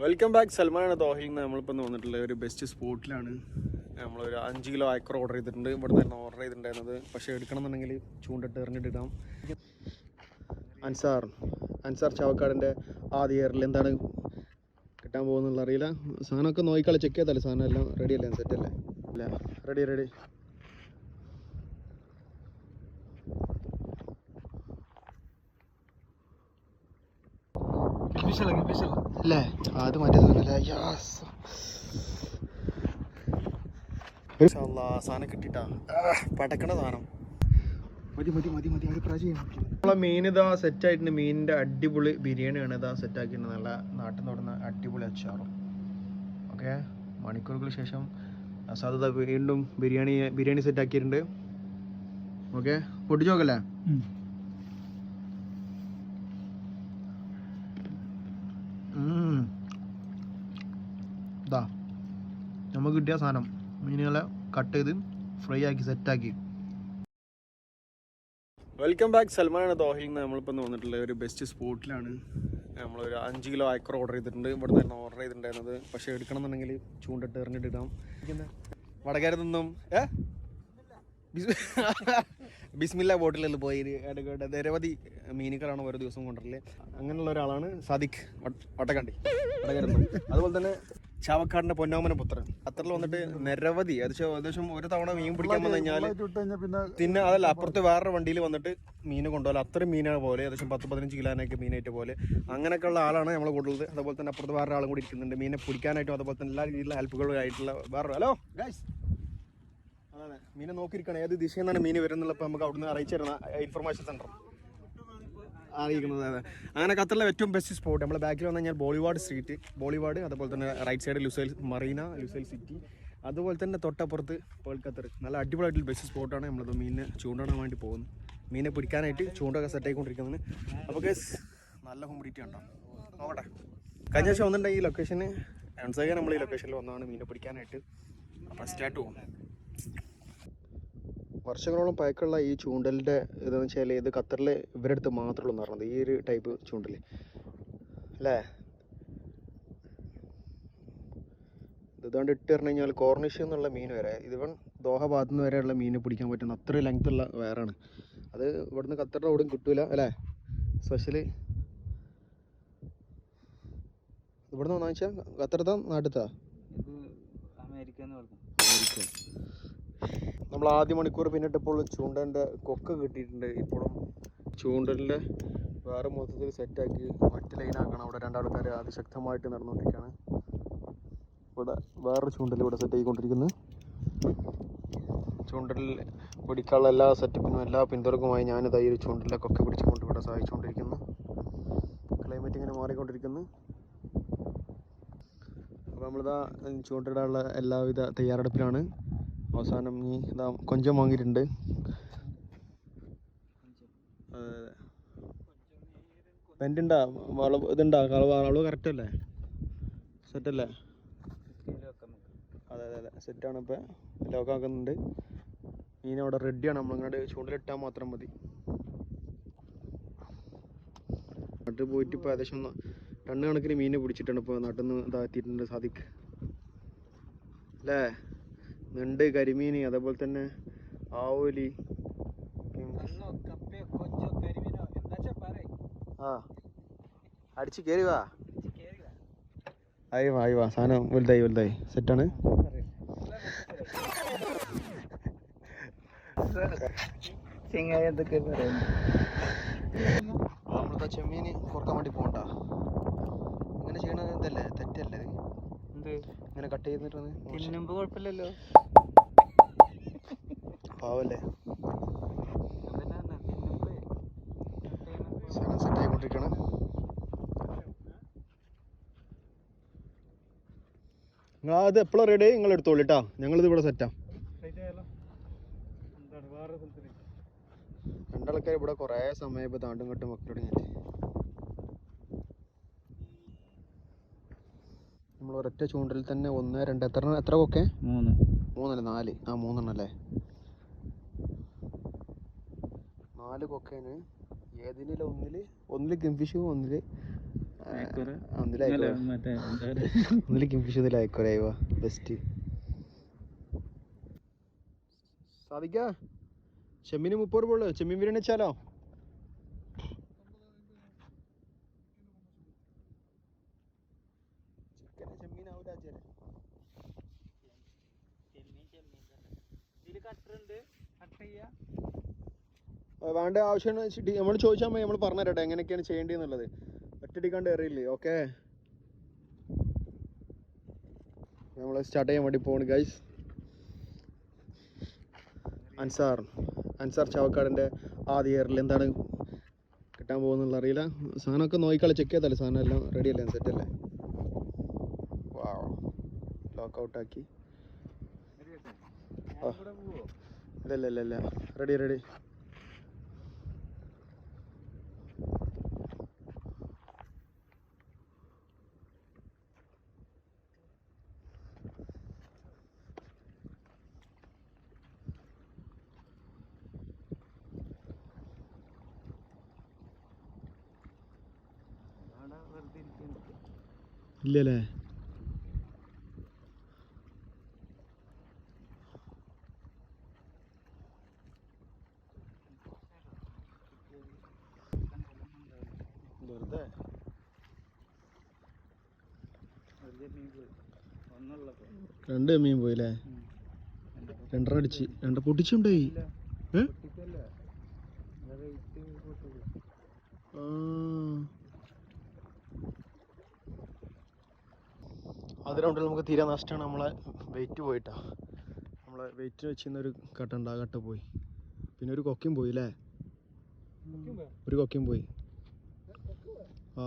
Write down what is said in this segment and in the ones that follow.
Welcome back സൽമാനാണ് ദോഹയിൽ നിന്ന് നമ്മളിപ്പോൾ വന്നിട്ടുള്ള ഒരു ബെസ്റ്റ് സ്പോട്ടിലാണ് നമ്മളൊരു അഞ്ച് കിലോ അയക്കർ ഓർഡർ ചെയ്തിട്ടുണ്ട്. ഇവിടെ നിന്ന് ഓർഡർ ചെയ്തിട്ടുണ്ടായിരുന്നത്. പക്ഷേ എടുക്കണമെന്നുണ്ടെങ്കിൽ ചൂണ്ടിട്ട് എറിഞ്ഞിട്ടിടാം അൻസാർ. അൻസാർ ചാവക്കാടിന്റെ ആദ്യ ഇയറിൽ എന്താണ് കിട്ടാൻ പോകുന്നുള്ള അറിയില്ല. സാധനമൊക്കെ നോക്കിക്കളി. ചെക്ക് ചെയ്താലേ സാധനം എല്ലാം റെഡി അല്ലേ? സെറ്റ് അല്ലേ? അല്ല റെഡി റെഡി അല്ലേ? അത് സാധനം കിട്ടിട്ടാ. പടക്കണ സാധനം. മതി മതി മതി മതി. ഒരു പ്രാവശ്യം നമ്മളെ മീൻ ഇതാ സെറ്റ് ആയിട്ടുണ്ട്. മീനിന്റെ അടിപൊളി ബിരിയാണിയാണ് ഇതാ സെറ്റ് ആക്കിയിട്ടുണ്ട്. നല്ല നാട്ടിൽ നിന്ന് തുടങ്ങുന്ന അടിപൊളി അച്ചാറും. ഓക്കെ മണിക്കൂറുകൾക്ക് ശേഷം സാധ്യത വീണ്ടും ബിരിയാണി ബിരിയാണി സെറ്റ് ആക്കിയിട്ടുണ്ട്. ഓക്കെ പൊട്ടിച്ചു ഇതാ നമുക്ക് കിട്ടിയ സാധനം. മീനുകളെ കട്ട് ചെയ്ത് ഫ്രൈ ആക്കി സെറ്റാക്കി വെൽക്കം ബാക്ക് സൽമാനാണ് ദോഹയിൽ നിന്ന് നമ്മളിപ്പോൾ വന്നിട്ടുള്ള ഒരു ബെസ്റ്റ് സ്പോട്ടിലാണ് നമ്മളൊരു അഞ്ച് കിലോ ആക്കർ ഓർഡർ ചെയ്തിട്ടുണ്ട്. ഇവിടെ നിന്ന് ഓർഡർ ചെയ്തിട്ടുണ്ടായിരുന്നത്. പക്ഷേ എടുക്കണമെന്നുണ്ടെങ്കിൽ ചൂണ്ടിട്ട് എറിഞ്ഞിട്ടിടാം വടകരത്തു നിന്നും ഏ? ബിസ്- ബിസ്മില്ല ബോട്ടിലിൽ പോയി. ഇടയ്ക്ക് നിരവധി മീനുകളാണ് ഓരോ ദിവസം കൊണ്ടുവരൽ. അങ്ങനെയുള്ള ഒരാളാണ് സാദിഖ് വട്ട- വട്ടക്കണ്ടി. വടകരത്തു അതുപോലെ തന്നെ ചാവക്കാടിന്റെ പൊന്നാമന പുത്രൻ. ഖത്തറിൽ വന്നിട്ട് നിരവധി ഏകദേശം ഒരു തവണ മീൻ പിടിക്കാൻ വന്നു കഴിഞ്ഞാൽ പിന്നെ അതല്ല അപ്പുറത്ത് വേറൊരു വണ്ടിയിൽ വന്നിട്ട് മീൻ കൊണ്ടുപോലെ അത്രയും മീനാണ് പോലെ ഏകദേശം പത്ത് പതിനഞ്ച് കിലോനൊക്കെ മീനായിട്ട് പോലെ. അങ്ങനെയൊക്കെ ഉള്ള ആളാണ് നമ്മൾ കൂടുതൽ. അതുപോലെ തന്നെ അപ്പുറത്ത് വേറെ ആളും കൂടി ഇരിക്കുന്നുണ്ട്. മീനെ പിടിക്കാനായിട്ടും അതുപോലെ തന്നെ എല്ലാ രീതിയിലുള്ള ഹെൽപ്പുകളും ആയിട്ടുള്ള വേറെ ഹലോ ഗൈസ് മീനെ നോക്കിയിരിക്കണം. ഏത് ദിശയിൽ നിന്നാണ് മീൻ വരുന്നുള്ളപ്പോൾ നമുക്ക് അവിടുന്ന് അറിയിച്ചു തരുന്ന ഇൻഫർമേഷൻ സെന്റർ അറിയിക്കുന്നത്. അങ്ങനെ ഖത്തറിലെ ഏറ്റവും ബെസ്റ്റ് സ്പോട്ട് നമ്മുടെ ബാക്കിൽ വന്നു കഴിഞ്ഞാൽ ബോളിവാർഡ് സ്ട്രീറ്റ് ബോളിവാർഡ് അതുപോലെ തന്നെ right side Lusail Marina Lusail city അതുപോലെ തന്നെ തൊട്ടപ്പുറത്ത് പേൾ നല്ല അടിപൊളിയായിട്ടുള്ള ബെസ്റ്റ് സ്പോട്ടാണ് നമ്മളത് മീനിനെ ചൂണ്ടാടാൻ വേണ്ടി പോകുന്നത്. മീനെ പിടിക്കാനായിട്ട് ചൂണ്ടൊക്കെ സെറ്റ് ആയിക്കൊണ്ടിരിക്കുന്നത് അപ്പോൾ ഗസ് നല്ല ഹുമിഡിറ്റി ഉണ്ടോ? നോക്കട്ടെ. കഴിഞ്ഞ ദിവസം വന്നിട്ടുണ്ടെങ്കിൽ ഈ ലൊക്കേഷന് എൺസേക നമ്മൾ ഈ ലൊക്കേഷനിൽ വന്നതാണ് മീനെ പിടിക്കാനായിട്ട്. ഫസ്റ്റ് ആയിട്ട് പോകും വർഷങ്ങളോളം പഴക്കമുള്ള ഈ ചൂണ്ടലിന്റെ ഇതെന്ന് വെച്ചാൽ ഇത് ഖത്തറിൽ ഇവരുടെ അടുത്ത് മാത്രമേ ഉള്ളൂ പറഞ്ഞത് ഈ ഒരു ടൈപ്പ് ചൂണ്ടൽ അല്ലേ? ഇതുകൊണ്ട് ഇട്ട് പറഞ്ഞു കഴിഞ്ഞാൽ കോർണിഷ് എന്നുള്ള മീൻ വരെ ഇതിവൺ ദോഹ ഭാഗത്തു നിന്ന് വരെയുള്ള മീനെ പിടിക്കാൻ പറ്റുന്ന അത്ര ലെങ്ത് ഉള്ള വേറാണ് അത് ഇവിടുന്ന് ഖത്തറിന്റെ അവിടെയും കിട്ടൂല അല്ലേ? സ്പെഷ്യലി ഇവിടുന്ന് വന്നു വെച്ചാൽ ഖത്തറത്താ നാട്ടിലത്താ? അമേരിക്ക പറഞ്ഞു നമ്മൾ ആദ്യ മണിക്കൂർ പിന്നിട്ടപ്പോൾ ചൂണ്ടന്റെ കൊക്ക് കിട്ടിയിട്ടുണ്ട്. ഇപ്പോഴും ചൂണ്ടലിന്റെ വേറെ മൊത്തത്തിൽ സെറ്റാക്കി ഒറ്റ ലൈനാക്കണം. അവിടെ രണ്ടാൾക്കാർ അതിശക്തമായിട്ട് നടന്നുകൊണ്ടിരിക്കുകയാണ്. ഇവിടെ വേറൊരു ചൂണ്ടൽ ഇവിടെ സെറ്റ് ആയിക്കൊണ്ടിരിക്കുന്നു. ചൂണ്ടലിൽ പിടിക്കാനുള്ള എല്ലാ സെറ്റപ്പിനും എല്ലാ പിന്തുണക്കുമായി ഞാൻ ഈ ഒരു ചൂണ്ടലിലെ കൊക്കെ പിടിച്ചുകൊണ്ട് ഇവിടെ സഹായിച്ചുകൊണ്ടിരിക്കുന്നു. ക്ലൈമറ്റ് ഇങ്ങനെ മാറിക്കൊണ്ടിരിക്കുന്നു. അപ്പോൾ നമ്മളിതാ ചൂണ്ടയിടാനുള്ള എല്ലാവിധ തയ്യാറെടുപ്പിലാണ്. അവസാനം നീ ഇതാ കൊഞ്ചം വാങ്ങിയിട്ടുണ്ട്. പെന്റുണ്ടാ വളവ് ഇതുണ്ടാ കളവ് അളവ് കറക്റ്റ് അല്ലേ? സെറ്റ് അല്ലേ? അതെ അതെ അതെ. സെറ്റാണ് ഇപ്പോൾ ലോക്ക് ആക്കുന്നുണ്ട്. മീൻ അവിടെ റെഡിയാണ് നമ്മളിങ്ങോട്ട് ചൂണ്ടിലിട്ടാൽ മാത്രം മതി. നാട്ടിൽ പോയിട്ട് ഇപ്പോൾ ഏകദേശം ടണ്ണ് കണക്കിന് മീനെ പിടിച്ചിട്ടുണ്ട് ഇപ്പോൾ നാട്ടിൽ നിന്ന് ഇതാക്കിയിട്ടുണ്ട് സാദിക്ക് അല്ലേ? ഞണ്ട് കരിമീൻ അതേപോലെ തന്നെ ആവോലി ആ അടിച്ച് കയറി വാ ആയി വാ ആയി വാ സാധനം വലുതായി വലുതായി. സെറ്റാണ് നമ്മളത്തെ ചെമ്മീൻ കുറയ്ക്കാൻ വേണ്ടി പോകണ്ട. ഇങ്ങനെ ചെയ്യണത് ഇതല്ലേ തെറ്റല്ലേ? ഇങ്ങനെ കട്ട് ചെയ്തിട്ട്. തിന്നുമ്പോ കുഴപ്പമില്ലല്ലോ. പാവല്ലേ? സാധനം സെറ്റ് ആയിക്കൊണ്ടിരിക്കണം നിങ്ങൾ അത് എപ്പോഴും റെഡി നിങ്ങൾ എടുത്തോളൂ കേട്ടോ ഞങ്ങളിത് ഇവിടെ സെറ്റാ രണ്ടാൾക്കാർ ഇവിടെ കുറേ സമയം ഇപ്പോൾ താണ്ടും കട്ടും മക്കളോട് തുടങ്ങിയിട്ട്. നമ്മൾ ഒരൊറ്റ ചൂണ്ടലിൽ തന്നെ ഒന്ന് രണ്ട് എത്ര എത്ര കൊക്കെ? മൂന്ന്. മൂന്നല്ല? നാല്. ആ മൂന്നെണ്ണം അല്ലേ നാല് കൊക്കേന് ഏതിനില ഒന്നിൽ? ഒന്നിൽ കിംഫിഷും ഒന്നിൽ ഒന്നിൽ ഒന്നിൽ മറ്റേ ഒന്നിൽ ലൈവ ബെസ്റ്റ്. സാധിക്ക ചെമ്മീന് മുപ്പത് രൂപ ഉള്ളു. ചെമ്മീൻ ബിരിയാണി വെച്ചാലോ? വേണ്ട ആവശ്യം നമ്മൾ ചോദിച്ചാൽ മതി നമ്മൾ പറഞ്ഞുതരട്ടെ എങ്ങനെയൊക്കെയാണ് ചെയ്യേണ്ടതെന്നുള്ളത്. ഒറ്റടിക്കാണ്ട് എറിയില്ലേ ഓക്കെ നമ്മൾ സ്റ്റാർട്ട് ചെയ്യാൻ വേണ്ടി പോണ് ഗൈസ് അൻസാർ അൻസാർ ചാവക്കാടിന്റെ ആദ്യ ഇയറിൽ എന്താണ് കിട്ടാൻ പോകുന്നുള്ള അറിയില്ല. സാധനമൊക്കെ നോക്കിക്കളി ചെക്ക് ചെയ്തല്ലേ സാധനം എല്ലാം റെഡി അല്ലേ സെറ്റ് അല്ലേ? ലോക്ക് ഔട്ട് ആക്കി. ആ. ഇല്ല ഇല്ല ഇല്ല ഇല്ല. റെഡി റെഡി അവിടെ വെറുതെ ഇരിക്കുന്നു. ഇല്ലല്ലേ? വെറുതെ? രണ്ട് മീൻ പോയില്ലേ? രണ്ടര രണ്ടെണ്ണം അടിച്ച് രണ്ട് പൊട്ടിച്ചുണ്ടായി. ഏ? പൊട്ടിക്കല്ല. അത് weight കൂട്ടുക. ആ. അതിലുണ്ട് നമുക്ക് തീരെ നഷ്ടമാണ്. നമ്മളെ വെയിറ്റ് പോയിട്ടാ. നമ്മളെ വെയിറ്റ് വെച്ചിരുന്നൊരു കട്ട ഉണ്ട്. ആ കട്ട പോയി. പിന്നെ ഒരു കൊക്കയും പോയി അല്ലേ ഒരു കൊക്കയും പോയി. ആ.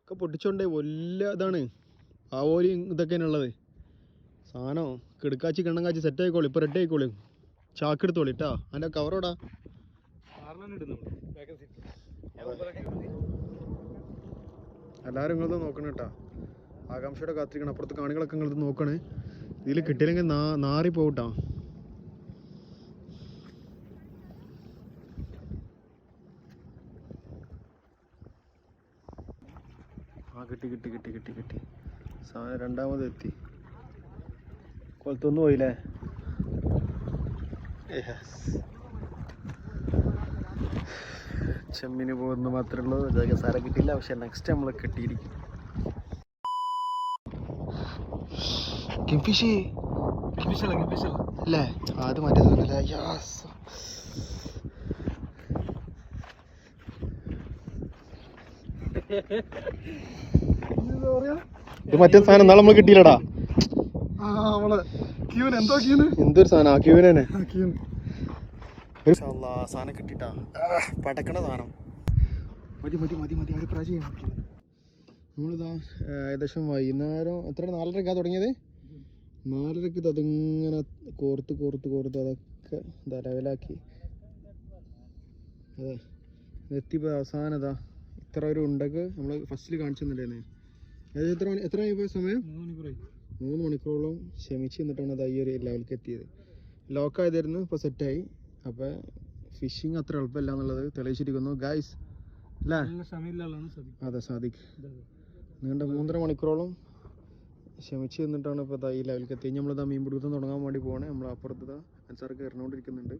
ഒക്കെ പൊട്ടിച്ചോണ്ടേ. വലിയ ഇതാണ്. ആ ഓലി ഇതൊക്കെയാണ് ഉള്ളത്. സാധനം കിടക്കാച്ചി കിണ്ണം കാച്ചി സെറ്റ് ആയിക്കോളി. ഇപ്പൊ റെഡി ആയിക്കോളി. ചാക്കെടുത്തോളി കേട്ടാ ട്ടാ. അതിന്റെ കവറോടാ എല്ലാവരും നിങ്ങളത് നോക്കണം കേട്ടാ ആകാംക്ഷയുടെ കാത്തിരിക്കണം അപ്പുറത്ത് കാണികളൊക്കെ നിങ്ങൾ നോക്കണേ. ഇതിൽ കിട്ടിയില്ലെങ്കിൽ നാറി പോകട്ടാ ആ കിട്ടി കിട്ടി കിട്ടി കിട്ടി കിട്ടി. സാധനം രണ്ടാമത് എത്തി. കൊലത്തൊന്നു പോയില്ലേ. ചെമ്മിന് പോകുന്ന മാത്രമേ ഉള്ളൂ. സാരം കിട്ടിയില്ല. പക്ഷെ നെക്സ്റ്റ് നമ്മൾ കിട്ടിയിരിക്കും. കിംഫിഷ് അല്ലേ അത് മറ്റേ തോന്നില്ല യാസ് ഇത് മറ്റേ സാധനം നാളെ നമ്മൾ കിട്ടിയില്ലടാ. എന്തൊരു സാധനം ക്യൂവിനെ സാധനം കിട്ടിട്ടാ പടക്കണ സാധനം. മതി മതി മതി മതി. ഒരു നമ്മളിതാ ഏകദേശം വൈകുന്നേരം എത്ര നാലരക്കാ തുടങ്ങിയത്? നാലരക്ക് ഇത് അതിങ്ങനെ കോർത്ത് കോർത്ത് കോർത്ത് അതൊക്കെ തലവിലാക്കി ലെവലാക്കി. അതെ. എത്തിയപ്പോൾ അവസാനം ഇതാ ഇത്ര ഒരു ഉണ്ടക്ക് നമ്മൾ ഫസ്റ്റിൽ കാണിച്ചു അതായത് എത്ര മണി എത്ര സമയം? മൂന്ന് മണിക്കൂറോളം ക്ഷമിച്ച് നിന്നിട്ടാണ് അത് ഈ ഒരു ലെവലിലേക്ക് എത്തിയത്. ലോക്കായതായിരുന്നു ഇപ്പോൾ സെറ്റായി അപ്പോൾ ഫിഷിങ് അത്ര എളുപ്പമല്ല എന്നുള്ളത് തെളിയിച്ചിരിക്കുന്നു. ഗായ്സ് അല്ലേ? അതെ സാദിഖ് നീണ്ട മൂന്നര മണിക്കൂറോളം ക്ഷമിച്ച് നിന്നിട്ടാണ് ഇപ്പോൾ ഈ ലെവലിലേക്ക് എത്തി നമ്മളിതാ മീൻ പിടുത്തം തുടങ്ങാൻ വേണ്ടി പോകണേ നമ്മൾ അപ്പുറത്ത് അൻസാർക്ക് എറിഞ്ഞുകൊണ്ടിരിക്കുന്നുണ്ട്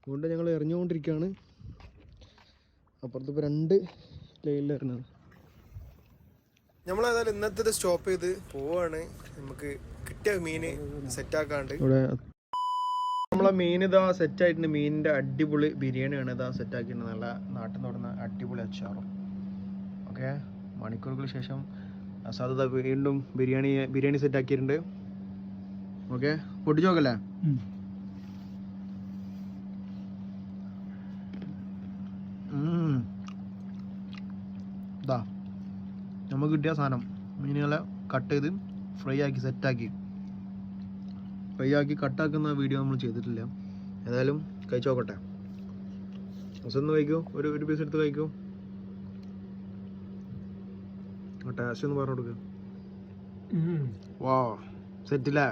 അതുകൊണ്ട് ഞങ്ങൾ എറിഞ്ഞുകൊണ്ടിരിക്കുകയാണ് അപ്പുറത്ത് ഇപ്പോൾ രണ്ട് ലൈനിൽ എറിഞ്ഞത് നമ്മളേതായാലും ഇന്നത്തെ സ്റ്റോപ്പ് ചെയ്ത് പോവാണ്. നമുക്ക് കിട്ടിയ മീന് സെറ്റാക്കാണ്ട് ഇവിടെ നമ്മളെ മീൻ ഇതാ സെറ്റ് ആയിട്ടുണ്ട്. മീനിന്റെ അടിപൊളി ബിരിയാണിയാണ് ഇതാ സെറ്റ് ആക്കിയിട്ടുണ്ട് നല്ല നാട്ടിൽ നിന്ന് അടിപൊളി അച്ചാറും. ഓക്കെ മണിക്കൂറുകൾക്ക് ശേഷം അസാദ് വീണ്ടും ബിരിയാണി ബിരിയാണി സെറ്റ് ആക്കിയിട്ടുണ്ട്. ഓക്കെ പൊട്ടിച്ചു നോക്കല്ലേ. ഇതാ നമുക്ക് കിട്ടിയ സാധനം. മീനുകളെ കട്ട് ചെയ്ത് ഫ്രൈ ആക്കി സെറ്റാക്കി ഫ്രൈ ആക്കി കട്ടാക്കുന്ന വീഡിയോ നമ്മൾ ചെയ്തിട്ടില്ല. ഏതായാലും കഴിച്ചു നോക്കട്ടെ. ഒന്ന് കഴിക്കൂ. ഒരു ഒരു പീസ് എടുത്ത് കഴിക്കൂ. ടേസ്റ്റ് ഒന്ന് പറഞ്ഞു കൊടുക്കുക വാ സെറ്റില്ലേ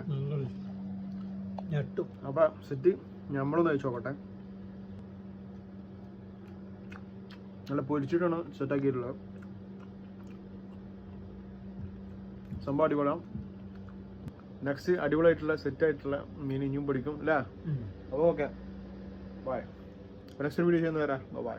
ഞെട്ടും. സെറ്റ് നമ്മളൊന്ന് കഴിച്ചു നോക്കട്ടെ. നല്ല പൊരിച്ചിട്ടാണ് സെറ്റാക്കിയിട്ടുള്ളത് സംഭവം അടിപൊളിയാണ് നെക്സ്റ്റ് അടിപൊളിയായിട്ടുള്ള സെറ്റായിട്ടുള്ള മീൻ ഇനിയും പഠിക്കും അല്ലേ? അപ്പോൾ ഓക്കെ ബായ് നെക്സ്റ്റ് വീഡിയോ ചെയ്യുന്ന വരാം ബൈ